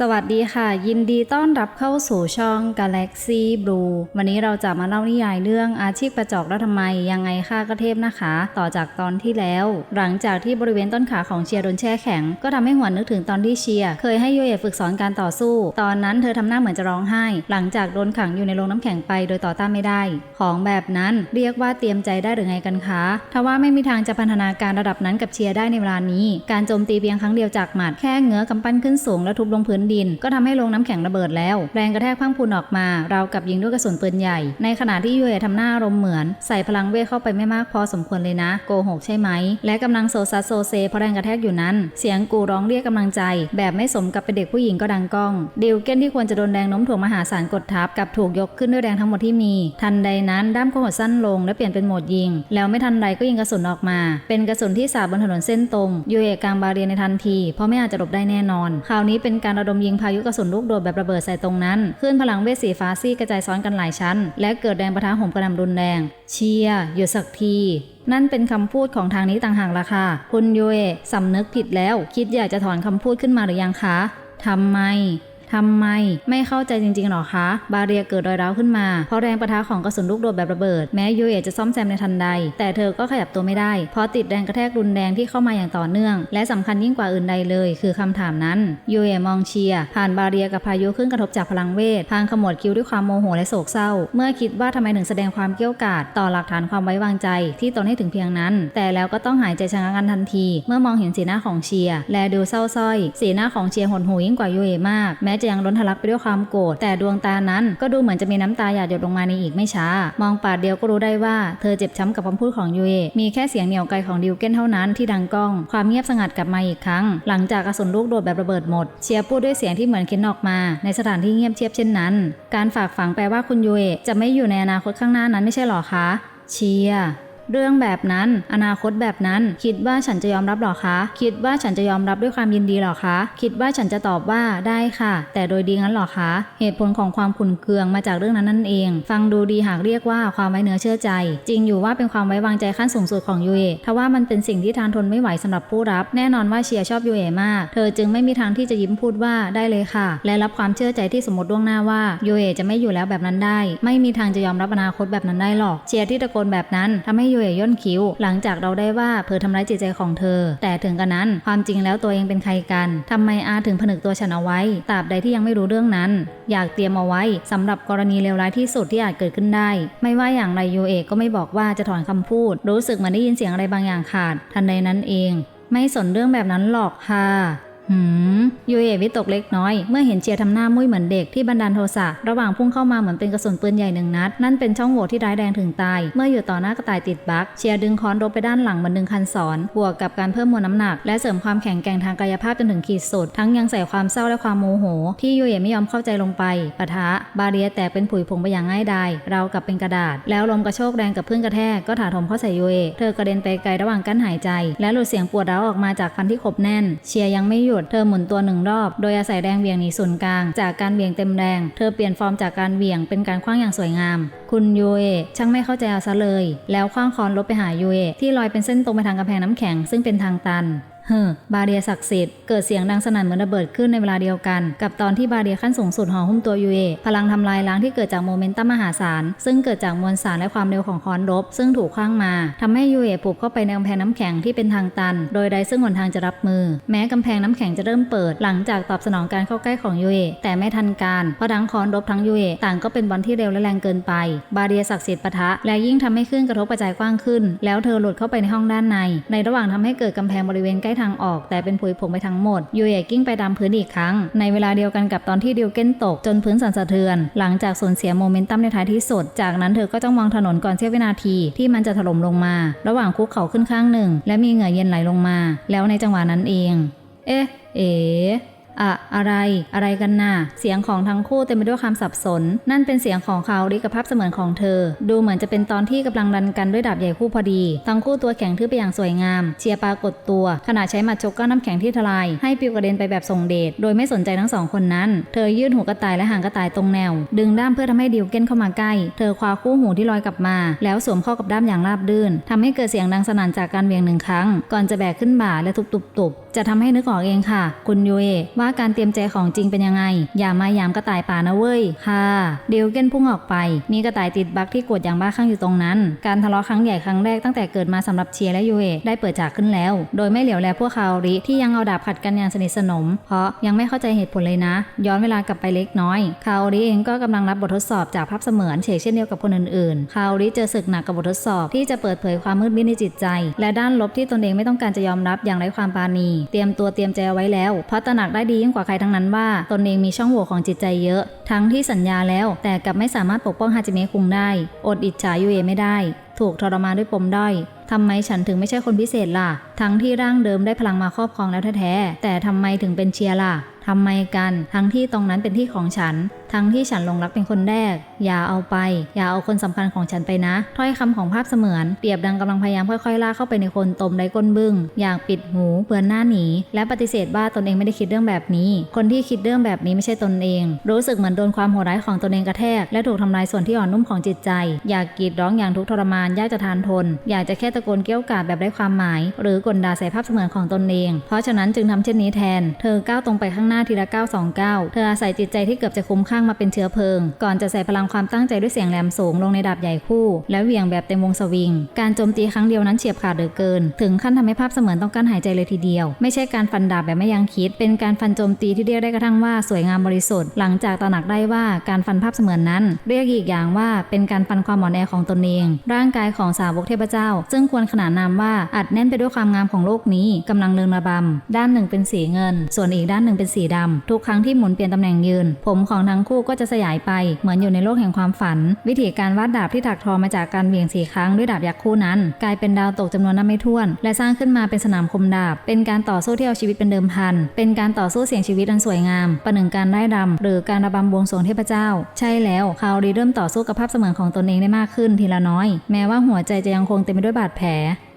สวัสดีค่ะ ยินดีต้อนรับเข้าสู่ช่อง Galaxy Blue วันนี้เราจะมาเล่านิยายเรื่องอาชีพกระจอกแล้วทำไม ยังไงค่ากระเทพนะคะ ต่อจากตอนที่แล้ว หลังจากที่บริเวณต้นขาของเชียร์โดนแช่แข็ง ก็ทำให้หวนนึกถึงตอนที่เชียร์เคยให้โยเอะฝึกสอนการต่อสู้ ตอนนั้นเธอทำหน้าเหมือนจะร้องไห้ หลังจากโดนขังอยู่ในโรงน้ำแข็งไปโดยต่อต้านไม่ได้ ของแบบนั้นเรียกว่าเตรียมใจได้หรือไงกันคะถ้าว่าไม่มีทางจะพันธนาการระดับนั้นกับเชียร์ได้ในเวลานี้ การโจมตีเพียงครั้งเดียวจากหมัดแค่เงื้อกำปั้นขึ้นสูงแล้วทุบลงพื้นดิน ก็ทำให้โรงน้ำแข็งระเบิดแล้ว แรงกระแทกพังพูนออกมา เรากับยิงด้วยกระสุนปืนใหญ่ ในขณะที่ยูเอะทำหน้าอารมณ์เหมือน ใส่พลังเวทเข้าไปไม่มากพอสมควรเลยนะ โกหกใช่ไหม และกำลังโซซัสโซเซเพราะแรงกระแทกอยู่นั้น เสียงกูร้องเรียกกำลังใจ แบบไม่สมกับเป็นเด็กผู้หญิงก็ดังก้อง เดิวเก้นที่ควรจะโดนแรงโน้มถ่วงมหาศาลกดทับกับถูกยกขึ้นด้วยแรงทั้งหมดที่มี ทันใดนั้นด้ามก็หดสั้นลงและเปลี่ยนเป็นโหมดยิง แล้วไม่ทันใดก็ยิงกระสุนออกมา เป็นกระสุนที่สาดบนถนนเส้นตรงยูเอะกลางบาเรียนในทันที เพราะไม่อาจจะหลบได้แน่นอน คราวนี้เป็นการระดมมยิงพายุกระสุนลูกโดดแบบระเบิดใส่ตรงนั้นขึ้นพลังเวทสีฟ้าซี่กระจายซ้อนกันหลายชั้น และเกิดแรงประทะห่มกระหน่ำรุนแรง เชียหยุดสักทีนั่นเป็นคำพูดของทางนี้ต่างหากล่ะค่ะ คุณยูเอะสำนึกผิดแล้ว คิดอยากจะถอนคำพูดขึ้นมาหรือยังคะทำไม ทำไมไม่เข้าใจจริงๆหรอคะ บาเรียเกิดรอยร้าวขึ้นมา เพราะแรงประทะของกระสุนลูกโดดแบบระเบิด แม้ยูเอจะซ่อมแซมในทันใด แต่เธอก็ขยับตัวไม่ได้ เพราะติดแรงกระแทกรุนแรงที่เข้ามาอย่างต่อเนื่อง และสำคัญยิ่งกว่าอื่นใดเลย คือคำถามนั้นยูเอมองเชียผ่านบาเรียกับพายุขึ้นกระทบจากพลังเวทพางขมวดคิ้วด้วยความโมโหและโศกเศร้า เมื่อคิดว่าทำไมถึงแสดงความเกี้ยวกาดต่อหลักฐานความไว้วางใจ ที่ตนให้ถึงเพียงนั้น แต่แล้วก็ต้องหายใจชะงักกันทันที เมื่อมองเห็นสีหน้าของเชียและดูเศร้าส้อย สีหน้าของเชียหดหูยิ่งกว่ายูเอมากแม้จะยังล้นทะลักไปด้วยความโกรธแต่ดวงตานั้นก็ดูเหมือนจะมีน้ำตาหยาดหยดลงมาในอีกไม่ช้า มองปาดเดียวก็รู้ได้ว่าเธอเจ็บช้ำกับคำพูดของยูเอมีแค่เสียงเหนียวไกลของดิวเก้นเท่านั้นที่ดังก้อง ความเงียบสงัดกลับมาอีกครั้ง หลังจากกระสุนลูกโดดแบบระเบิดหมด เชียร์พูดด้วยเสียงที่เหมือนเค้นออกมา ในสถานที่เงียบเชียบเช่นนั้น การฝากฝังแปลว่าคุณยูเอจะไม่อยู่ในอนาคตข้างหน้านั้นไม่ใช่หรอคะ เชียร์ เรื่องแบบนั้น อนาคตแบบนั้น คิดว่าฉันจะยอมรับหรอคะ คิดว่าฉันจะยอมรับด้วยความยินดีหรอคะ คิดว่าฉันจะตอบว่าได้ค่ะ แต่โดยดีงั้นหรอคะ เหตุผลของความขุ่นเคืองมาจากเรื่องนั้นนั่นเอง ฟังดูดีหากเรียกว่าความไว้เนื้อเชื่อใจ จริงอยู่ว่าเป็นความไว้วางใจขั้นสูงสุดของยูเอทว่ามันเป็นสิ่งที่ทานทนไม่ไหวสำหรับผู้รับ แน่นอนว่าเชียร์ชอบยูเอมาก เธอจึงไม่มีทางที่จะยิ้มพูดว่าได้เลยค่ะ และรับความเชื่อใจที่สมมติล่วงหน้าว่ายูเอจะไม่อยู่แล้วแบบนั้นได้ ไม่มีทางจะยอมรับอนาคตแบบนั้นได้หรอก เชียร์ที่ตะโกนแบบนั้นทำให้ยูเอะย่นคิ้ว หลังจากเราได้ว่าเผอทำร้ายจิตใจของเธอ แต่ถึงกันนั้นความจริงแล้วตัวเองเป็นใครกันทำไมอาถึงผนึกตัวฉันเอาไว้ตราบใดที่ยังไม่รู้เรื่องนั้น อยากเตรียมเอาไว้สำหรับกรณีเลวร้ายที่สุดที่อาจเกิดขึ้นได้ ไม่ว่าอย่างไรยูเอะก็ไม่บอกว่าจะถอนคำพูด รู้สึกเหมือนได้ยินเสียงอะไรบางอย่างขาด ทันใดนั้นเอง ไม่สนเรื่องแบบนั้นหรอกค่ะ หืมยูเอะวิตกเล็กน้อย เมื่อเห็นเชียร์ทำหน้ามุ้ยเหมือนเด็กที่บันดาลโทสะระหว่างพุ่งเข้ามาเหมือนเป็นกระสุนปืนใหญ่หนึ่งนัด นั่นเป็นช่องโหว่ที่ร้ายแรงถึงตาย เมื่ออยู่ต่อหน้ากระต่ายติดบักเชียร์ดึงค้อนรบไปด้านหลังเหมือนดึงคันสอนบวกกับการเพิ่มมวลน้ำหนัก และเสริมความแข็งแกร่งทางกายภาพจนถึงขีดสุด ทั้งยังใส่ความเศร้าและความโมโห ที่ยูเอะไม่ยอมเข้าใจลงไปปะทะบาเรียแตกเป็นผุยผงไปอย่างง่ายดายเรากับเป็นกระดาษ แล้วลมกระโชกแรงกับพื้นกระแทกก็ถาถมเข้าใส่ยูเอะเธอกระเด็นไปไกลระหว่างกั้นหายใจ และหลุดเสียงปวดร้าวออกมาจากฟันที่ขบแน่น เชียร์ยังไม่หยุด เธอหมุนตัวหนึ่งรอบ โดยอาศัยแรงเวี่ยงหนีศูนย์กลาง จากการเวี่ยงเต็มแรง เธอเปลี่ยนฟอร์มจากการเวี่ยงเป็นการคว้างอย่างสวยงาม คุณยูเอช่างไม่เข้าใจเอาซะเลย แล้วคว้างค้อนลบไปหายูเอที่ลอยเป็นเส้นตรงไปทางกำแพงน้ำแข็งซึ่งเป็นทางตัน เฮ้อบาเรียศักดิ์สิทธิ์เกิดเสียงดังสนั่นเหมือนระเบิดขึ้นในเวลาเดียวกัน กับตอนที่บาเรียขั้นสูงสุดห่อหุ้มตัวยูเอะพลังทำลายล้างที่เกิดจากโมเมนตัมมหาศาล ซึ่งเกิดจากมวลสารและความเร็วของค้อนรบ ซึ่งถูกคว้างมาทำให้ยูเอะผูกเข้าไปในกำแพงน้ำแข็งที่เป็นทางตัน โดยไร้ซึ่งหนทางจะรับมือ แม้กำแพงน้ำแข็งจะเริ่มเปิด หลังจากตอบสนองการเข้าใกล้ของยูเอะแต่ไม่ทันการเพราะทั้งค้อนรบทั้งยูเอะต่างก็เป็นบอลที่เร็วและแรงเกินไป บาเรียศักดิ์สิทธิ์ปะทะและยิ่งทำให้คลื่นกระทบกระจายกว้างขึ้น แล้วเธอหลุดเข้าไปในห้องด้านใน ในระหว่างทำให้เกิดกำแพงบริเวณใกล้ทางออก แต่เป็นผุยผงไปทั้งหมดยูเอะกิ้งไปตามพื้นอีกครั้ง ในเวลาเดียวกันกับตอนที่ดิวเก้นตกจนพื้นสั่นสะเทือน หลังจากสูญเสียโมเมนตัมในท้ายที่สุด จากนั้นเธอก็จ้องมองถนนก่อนเสี้ยววินาทีที่มันจะถล่มลงมา ระหว่างคุกเข่าขึ้นข้างหนึ่ง และมีเหงื่อเย็นไหลลงมา แล้วในจังหวะนั้นเอง เอ๊ะ เอ๋ อะอะไรอะไรกันน่ะเสียงของทั้งคู่เต็มไปด้วยความสับสน นั่นเป็นเสียงของเขาดิกับภาพเสมือนของเธอ ดูเหมือนจะเป็นตอนที่กำลังดันกันด้วยดาบใหญ่คู่พอดี ทั้งคู่ตัวแข็งทื่อไปอย่างสวยงาม เชียร์ปรากฏตัว ขณะใช้หมัดชกก้อนน้ำแข็งที่ทลาย ให้ปิวกระเด็นไปแบบทรงเดชโดยไม่สนใจทั้งสองคนนั้น เธอยื่นหัวกระต่ายและหางกระต่ายตรงแนว ดึงด้ามเพื่อทำให้ดิวเก้นเข้ามาใกล้เธอคว้าคู่หูที่ลอยกลับมา แล้วสวมเข้ากับด้ามอย่างราบรื่นทำให้เกิดเสียงดังสนั่นจากการเวียงหนึ่งครั้ง ก่อนจะแบกขึ้นบ่าและทุบๆ จะทำให้นึกออกเองค่ะ คุณยูเอว่าการเตรียมใจของจริงเป็นยังไง อย่ามายามกระต่ายป่านะเว้ย ค่ะเดลเกนพุ่งออกไป มีกระต่ายติดบักที่กดอย่างบ้าคลั่งอยู่ตรงนั้น การทะเลาะครั้งใหญ่ครั้งแรกตั้งแต่เกิดมาสำหรับเชียร์และยูเอได้เปิดฉากขึ้นแล้ว โดยไม่เหลียวแลพวกคาริที่ยังเอาดาบขัดกันอย่างสนิทสนม เพราะยังไม่เข้าใจเหตุผลเลยนะ ย้อนเวลากลับไปเล็กน้อย คาโอริเองก็กำลังรับบททดสอบจากภาพเสมือนเฉกเช่นเดียวกับคนอื่นๆ คาโอริเจอศึกหนักกับบททดสอบที่จะเปิดเผยความมืดมิดในจิตใจ และด้านลบที่ตนเองไม่ต้องการจะยอมรับอย่างไร้ความปาณีเตรียมตัวเตรียมใจไว้แล้ว เพราะตระหนักได้ดียิ่งกว่าใครทั้งนั้นว่า ตนเองมีช่องโหว่ของจิตใจเยอะ ทั้งที่สัญญาแล้วแต่กลับไม่สามารถปกป้องฮาจิเมะคุงได้ อดอิจฉายูเอไม่ได้ ถูกทรมานด้วยปมด้อยทำไมฉันถึงไม่ใช่คนพิเศษล่ะ ทั้งที่ร่างเดิมได้พลังมาครอบครองแล้วแท้ๆแต่ทำไมถึงเป็นเชียร์ล่ะทำไมกัน ทั้งที่ตรงนั้นเป็นที่ของฉัน ทั้งที่ฉันลงรักเป็นคนแรก อย่าเอาไป อย่าเอาคนสำคัญของฉันไปนะ ถ้อยคำของภาพเสมือน เปรียบดังกำลังพยายามค่อยๆลากเข้าไปในคนตมไร้ก้นบึ้ง อยากปิดหูเปือนหน้าหนี และปฏิเสธว่าตนเองไม่ได้คิดเรื่องแบบนี้ คนที่คิดเรื่องแบบนี้ไม่ใช่ตนเอง รู้สึกเหมือนโดนความโหดร้ายของตนเองกระแทก และถูกทำลายส่วนที่อ่อนนุ่มของจิตใจ อยากกรีดร้องอย่างทุกทรมานยากจะทานทน อยากจะแค่ตะโกนเกี้ยวกาดแบบไร้ความหมาย หรือกลด่าใส่ภาพเสมือนของตนเอง เพราะฉะนั้นจึงทำเช่นนี้แทน เธอก้าวตรงไปข้างหน้าทีละก้าวสองก้าวเธออาศัยจิตใจที่เกือบจะคุ้มข้างมาเป็นเชื้อเพลิง ก่อนจะใส่พลังความตั้งใจด้วยเสียงแหลมสูงลงในดาบใหญ่คู่ และเหวี่ยงแบบเต็มวงสวิง การโจมตีครั้งเดียวนั้นเฉียบขาดเหลือเกิน ถึงขั้นทำให้ภาพเสมือนต้องกั้นหายใจเลยทีเดียว ไม่ใช่การฟันดาบแบบไม่ยังคิด เป็นการฟันโจมตีที่เรียกได้กระทั่งว่าสวยงามบริสุทธิ์ หลังจากตระหนักได้ว่าการฟันภาพเสมือนนั้น เรียกอีกอย่างว่าเป็นการฟันความอ่อนแอของตนเอง ร่างกายของสาวกเทพเจ้า ซึ่งควรขนานนามว่าอัดแน่นไปด้วยความงามของโลกนี้กำลังเลืองระบำด้านหนึ่งเป็นสีเงิน ส่วนอีกด้านหนึ่งเป็นสีดำทุกครั้งที่หมุนเปลี่ยนตำแหน่งยืน ผมของทั้งคู่ก็จะสยายไป เหมือนอยู่ในโลกแห่งความฝัน วิธีการวาดดาบที่ถักทอมาจากการเหวี่ยงสี่ครั้งด้วยดาบยักษ์คู่นั้น กลายเป็นดาวตกจำนวนนับไม่ถ้วน และสร้างขึ้นมาเป็นสนามคมดาบ เป็นการต่อสู้ที่เอาชีวิตเป็นเดิมพัน เป็นการต่อสู้เสี่ยงชีวิตอันสวยงาม ประหนึ่งการไล่รำหรือการระบำบวงสรวงเทพเจ้า ใช่แล้วคารีเริ่มต่อสู้กับภาพเสมือนของตนเองได้มากขึ้นทีละน้อย แม้ว่าหัวใจจะยังคงเต็มไปด้วยบาดแผล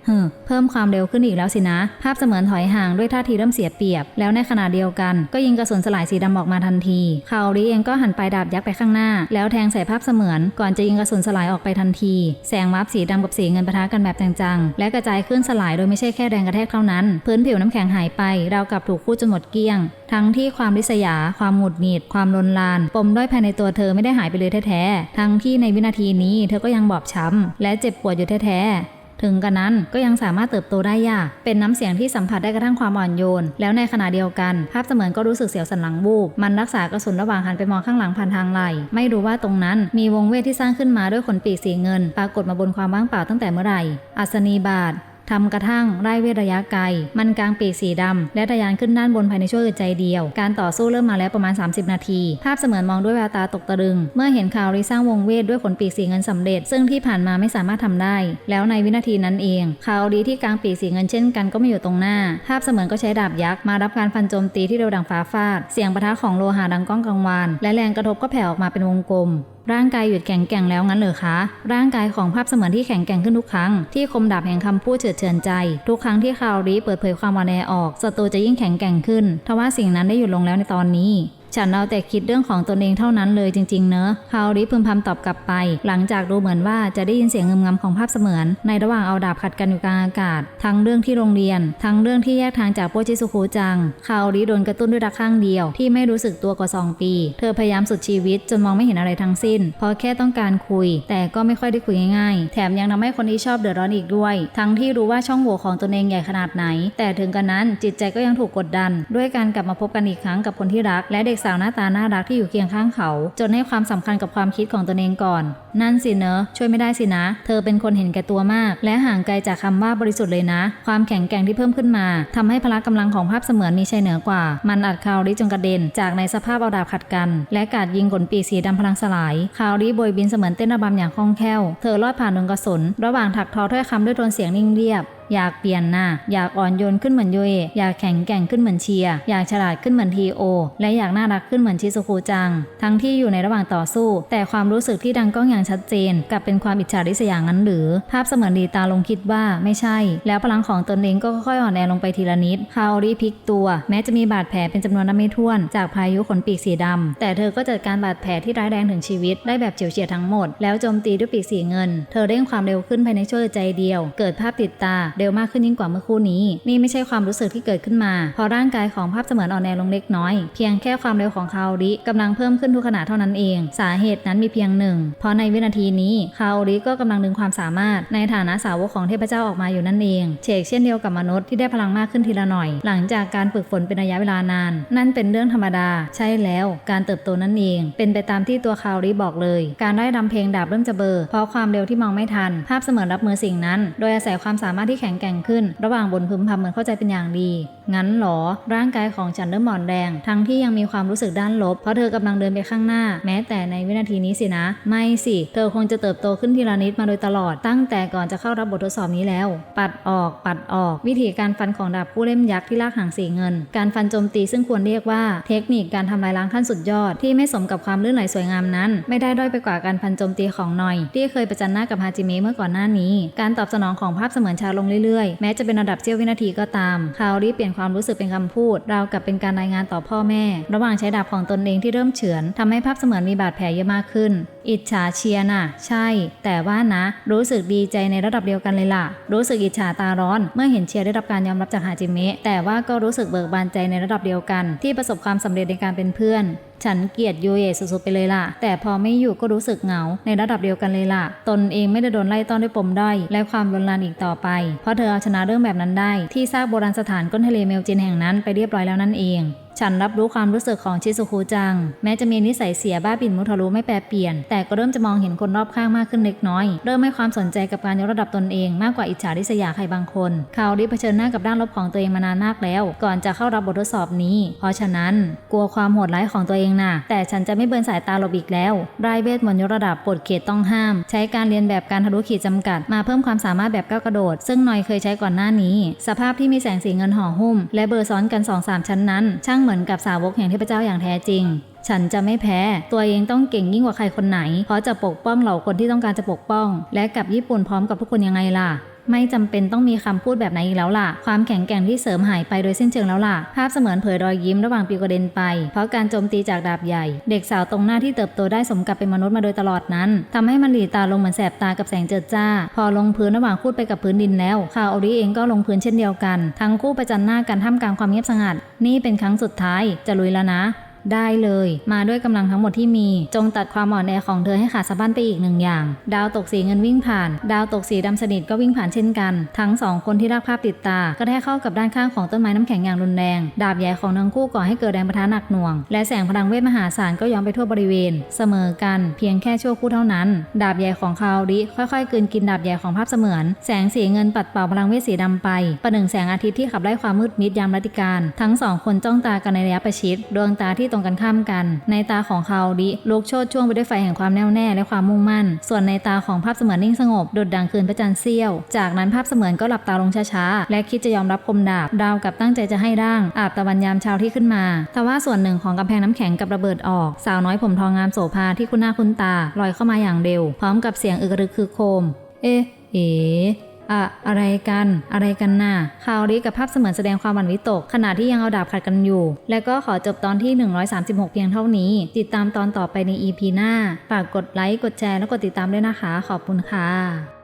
ฮึเพิ่มความเร็วขึ้นอีกแล้วสินะ ภาพเสมือนถอยห่างด้วยท่าทีเริ่มเสียเปรียบ แล้วในขณะเดียวกัน ก็ยิงกระสุนสลายสีดำออกมาทันทีคาริเองก็หันไปดาบยักษ์ไปข้างหน้า แล้วแทงใส่ภาพเสมือน ก่อนจะยิงกระสุนสลายออกไปทันที แสงวาบสีดำกับสีเงินปะทะกันแบบจังๆ และกระจายขึ้นสลายโดยไม่ใช่แค่แรงกระแทกเท่านั้น พื้นผิวน้ำแข็งหายไป เราวกับถูกคูดจนหมดเกลี้ยง ทั้งที่ความริษยา ความหงุดหงิด ความลนลาน ปมด้อยภายในตัวเธอไม่ได้หายไปเลยแท้ๆ ทั้งที่ในวินาทีนี้เธอก็ยังบอบช้ำและเจ็บปวดอยู่แท้ๆ ถึงกันนั้นก็ยังสามารถเติบโตได้ยาก เป็นน้ำเสียงที่สัมผัสได้กระทั่งความอ่อนโยน แล้วในขณะเดียวกัน ภาพเสมือนก็รู้สึกเสียวสันหลังบูบ มันรักษากระสุนระหว่างหันไปมองข้างหลังผ่านทางไหล ไม่รู้ว่าตรงนั้นมีวงเวทที่สร้างขึ้นมาด้วยขนปีกสีเงิน ปรากฏมาบนความว่างเปล่าตั้งแต่เมื่อไหร่ อัศนีบาท ทำกระทั่งไร่เวทระยะไกล มันกลางปีกสีดำและทะยานขึ้นด้านบนภายในช่วงใจเดียว การต่อสู้เริ่มมาแล้วประมาณ 30 นาที ภาพเสมือนมองด้วยแววตาตกตะลึง เมื่อเห็นข่าวริสร้างวงเวทด้วยขนปีกสีเงินสำเร็จ ซึ่งที่ผ่านมาไม่สามารถทำได้ แล้วในวินาทีนั้นเองข่าวดีที่กลางปีกสีเงินเช่นกันก็ไม่อยู่ตรงหน้า ภาพเสมือนก็ใช้ดาบยักษ์มารับการฟันโจมตีที่เร็วดังฟ้าฟาด เสียงปะทะของโลหะดังก้องกังวานและแรงกระทบก็แผ่ออกมาเป็นวงกลม ร่างกายหยุดแข็งแกร่งแล้วงั้นเหรอคะ ร่างกายของภาพเสมือนที่แข็งแกร่งขึ้นทุกครั้ง ที่คมดาบแห่งคำพูดเฉือดเฉินใจ ทุกครั้งที่คาวรีเปิดเผยความวานแนออกศัตรูจะยิ่งแข็งแกร่งขึ้นทว่าสิ่งนั้นได้หยุดลงแล้วในตอนนี้ ฉันเอาแต่คิดเรื่องของตนเองเท่านั้นเลยจริงๆ เนอะคาวริพึมพำตอบกลับไป หลังจากดูเหมือนว่าจะได้ยินเสียงเงึมงำของภาพเสมือน ในระหว่างเอาดาบขัดกันอยู่กลางอากาศ ทั้งเรื่องที่โรงเรียน ทั้งเรื่องที่แยกทางจากโปจิสุคุจังคาวริโดนกระตุ้นด้วยรักข้างเดียว ที่ไม่รู้สึกตัวกว่าสองปี เธอพยายามสุดชีวิตจนมองไม่เห็นอะไรทั้งสิ้น เพราะแค่ต้องการคุย แต่ก็ไม่ค่อยได้คุยง่ายๆ แถมยังทำให้คนที่ชอบเดือดร้อนอีกด้วย ทั้งที่รู้ว่าช่องโหว่ของตนเองใหญ่ขนาดไหน แต่ถึงกันนั้นจิตใจก็ยังถูกกดดัน ด้วยการกลับมาพบกันอีกครั้งกับคนที่รักและเด็กสาวหน้าตาน่ารักที่อยู่เคียงข้างเขา จนให้ความสำคัญกับความคิดของตนเองก่อน นั่นสิเนอะช่วยไม่ได้สินะ เธอเป็นคนเห็นแก่ตัวมาก และห่างไกลจากคำว่าบริสุทธิ์เลยนะ ความแข็งแกร่งที่เพิ่มขึ้นมาทำให้พละกำลังของภาพเสมือนมีชัยเหนือกว่า มันอัดคาวริจนกระเด็น จากในสภาพเอาดาบขัดกัน และกาดยิงขนปีสีดำพลังสลายคาวริโบยบินเสมือนเต้นระบำอย่างคล่องแคล่ว เธอลอดผ่านดงกระสนระหว่างถักทอถ้อยคำด้วยโทนเสียงนิ่งเรียบ อยากเปลี่ยนหน้าอยากอ่อนโยนขึ้นเหมือนยเอะอยากแข็งแกร่งขึ้นเหมือนเชียร์อยากฉลาดขึ้นเหมือนทีโอและอยากน่ารักขึ้นเหมือนชิซุคุจัง ทั้งที่อยู่ในระหว่างต่อสู้ แต่ความรู้สึกที่ดังก้องอย่างชัดเจนกลับเป็นความอิจฉาริษยางั้นหรือ ภาพเสมือนดีตาลงคิดว่าไม่ใช่ แล้วพลังของตนเองก็ค่อยๆอ่อนแอลงไปทีละนิดคาโอริพลิกตัวแม้จะมีบาดแผลเป็นจำนวนนับไม่ถ้วน จากพายุขนปีกสีดำแต่เธอก็จัดการบาดแผลที่ร้ายแรงถึงชีวิตได้แบบเฉียวเฉียดทั้งหมดแล้วโจมตีด้วยปีกสีเงิน เธอเร่งความเร็วขึ้นภายในช่วงใจเดียว เกิดภาพติดตาเร็วมากขึ้นยิ่งกว่าเมื่อคู่นี้ นี่ไม่ใช่ความรู้สึกที่เกิดขึ้นมาเพราะร่างกายของภาพเสมือนอ่อนแอลงเล็กน้อย เพียงแค่ความเร็วของคาโอริกำลังเพิ่มขึ้นทุกขณะเท่านั้นเอง สาเหตุนั้นมีเพียงหนึ่ง เพราะในวินาทีนี้คาโอริก็กำลังดึงความสามารถ ในฐานะสาวกของเทพเจ้าออกมาอยู่นั่นเองเชกเช่นเดียวกับมนุษย์ที่ได้พลังมากขึ้นทีละหน่อย หลังจากการฝึกฝนเป็นระยะเวลานาน นั่นเป็นเรื่องธรรมดา ใช่แล้วการเติบโตนั่นเอง เป็นไปตามที่ตัวคาโอริบอกเลย การได้ดำเพลงดาบเริ่มจะเบลอเพราะความเร็วที่มองไม่ทัน ภาพเสมือนรับมือสิ่งนั้น โดยอาศัยความสามารถที่ข็งแกร่งขึ้น ระหว่างบนพึมพำเหมือนเข้าใจเป็นอย่างดี งั้นหรอ ร่างกายของฉันเริ่มหมอนแดง ทั้งที่ยังมีความรู้สึกด้านลบ เพราะเธอกำลังเดินไปข้างหน้า แม้แต่ในวินาทีนี้สินะ ไม่สิ เธอคงจะเติบโตขึ้นทีละนิดมาโดยตลอด ตั้งแต่ก่อนจะเข้ารับบททดสอบนี้แล้ว ปัดออก ปัดออก วิธีการฟันของดาบผู้เล่มยักษ์ที่ลากหางสีเงิน การฟันโจมตีซึ่งควรเรียกว่า เทคนิคการทำลายล้างขั้นสุดยอด ที่ไม่สมกับความลื่นไหลสวยงามนั้น ไม่ได้ด้อยไปกว่าการฟันโจมตีของหน่อย ที่เคยประจันหน้ากับฮาจิเมะเมื่อก่อนหน้านี้ การตอบสนองของภาพเสมือนชาลงเรื่อยๆ แม้จะเป็นระดับเสี้ยววินาทีก็ตามคาโอริเปลี่ยนความรู้สึกเป็นคำพูด ราวกับเป็นการรายงานต่อพ่อแม่ ระหว่างใช้ดาบของตนเองที่เริ่มเฉือนทำให้ภาพเสมือนมีบาดแผลเยอะมากขึ้น อิจฉาเชียน่ะ ใช่ แต่ว่านะ รู้สึกดีใจในระดับเดียวกันเลยล่ะ รู้สึกอิจฉาตาร้อน เมื่อเห็นเชียได้รับการยอมรับจากฮาจิเมะแต่ว่าก็รู้สึกเบิกบานใจในระดับเดียวกัน ที่ประสบความสำเร็จในการเป็นเพื่อนฉันเกลียดยูเยสุดๆไปเลยล่ะ แต่พอไม่อยู่ก็รู้สึกเหงา ในระดับเดียวกันเลยล่ะ ตนเองไม่ได้โดนไล่ต้อนด้วยปมด้อยและความรุนแรงอีกต่อไป เพราะเธอเอาชนะเรื่องแบบนั้นได้ ที่ซากโบราณสถานก้นทะเลเมลจินแห่งนั้นไปเรียบร้อยแล้วนั่นเอง ฉันรับรู้ความรู้สึกของชิซุคุจัง แม้จะมีนิสัยเสียบ้าปิ่นมุทะลุไม่แปรเปลี่ยน แต่ก็เริ่มจะมองเห็นคนรอบข้างมากขึ้นเล็กน้อย เริ่มให้ความสนใจกับการยกระดับตนเองมากกว่าอิจฉาริษยาใครบางคน เขาได้เผชิญหน้ากับด้านลบของตัวเองมานานมากแล้ว ก่อนจะเข้ารับบททดสอบนี้ เพราะฉะนั้น กลัวความโหดร้ายของตัวเองน่ะ แต่ฉันจะไม่เบินสายตาลบอีกแล้วรายเวทมนต์ยกระดับปลดเขตต้องห้าม ใช้การเรียนแบบการทะลุขีดจำกัด มาเพิ่มความสามารถแบบก้าวกระโดด ซึ่งหน่อยเคยใช้ก่อนหน้านี้ สภาพที่มีแสงสีเงินห่อหุ้ม และเบอร์ซ้อนกัน2-3ชั้นนั้นช่างเหมือนกับสาวกแห่งเทพเจ้าอย่างแท้จริง ฉันจะไม่แพ้ ตัวเองต้องเก่งยิ่งกว่าใครคนไหน เพราะจะปกป้องเหล่าคนที่ต้องการจะปกป้อง และกับญี่ปุ่นพร้อมกับทุกคนยังไงล่ะ ไม่จำเป็นต้องมีคำพูดแบบไหนอีกแล้วล่ะ ความแข็งแกร่งที่เสริมหายไปโดยสิ้นเชิงแล้วล่ะ ภาพเสมือนเผยรอยยิ้มระหว่างปีกระเด็นไป เพราะการโจมตีจากดาบใหญ่ เด็กสาวตรงหน้าที่เติบโตได้สมกับเป็นมนุษย์มาโดยตลอดนั้นทำให้มันหลีตาลงเหมือนแสบตากับแสงเจิดจ้า พอลงพื้นระหว่างคูดไปกับพื้นดินแล้วคาโอริเองก็ลงพื้นเช่นเดียวกัน ทั้งคู่ประจันหน้ากันท่ามกลางความเงียบสงัด นี่เป็นครั้งสุดท้ายจะลุยแล้วนะ ได้เลย มาด้วยกำลังทั้งหมดที่มี จงตัดความอ่อนแอของเธอให้ขาดสะบั้นไปอีกหนึ่งอย่าง ดาวตกสีเงินวิ่งผ่าน ดาวตกสีดำสนิทก็วิ่งผ่านเช่นกัน ทั้งสองคนที่รักภาพติดตาก็ได้เข้ากับด้านข้างของต้นไม้น้ำแข็งอย่างรุนแรง ดาบใหญ่ของทั้งคู่ก่อให้เกิดแรงประทะหนักหน่วง และแสงพลังเวทมหาศาลก็ย้อมไปทั่วบริเวณ เสมอกัน เพียงแค่ชั่วครู่เท่านั้น ดาบใหญ่ของคาริค่อยๆกืนกินดาบใหญ่ของภาพเสมือน แสงสีเงินปัดเป่าพลังเวทสีดำไป ประหนึ่งแสงอาทิตย์ที่ขับไล่ความมืดมิดยามรัติการ ทั้งสองคนจ้องตากันในระยะประชิด ดวงตาที่ตรงกันข้ามกัน ในตาของคาโอริลุกโชดช่วงไปด้วยไฟแห่งความแน่วแน่และความมุ่งมั่น ส่วนในตาของภาพเสมือนนิ่งสงบดุดดังคืนพระจันทร์เสี้ยว จากนั้นภาพเสมือนก็หลับตาลงช้าๆและคิดจะยอมรับคมดาบดาวกับตั้งใจจะให้ร่าง อาบตะวันยามเช้าที่ขึ้นมา แต่ว่าส่วนหนึ่งของกำแพงน้ำแข็งกับระเบิดออก สาวน้อยผมทองงามโสภาที่คุ้นหน้าคุ้นตาลอยเข้ามาอย่างเร็ว พร้อมกับเสียงอึกระึกคือโคม เอ๊ะเอ๋ อะอะไรกัน อะไรกันน่ะคาวริกับภาพเสมือนแสดงความหวั่นวิตก ขณะที่ยังเอาดาบขัดกันอยู่ และก็ขอจบตอนที่ 136 เพียงเท่านี้ ติดตามตอนต่อไปใน EP หน้า ฝากกดไลค์ กดแชร์ และกดติดตามด้วยนะคะ ขอบคุณค่ะ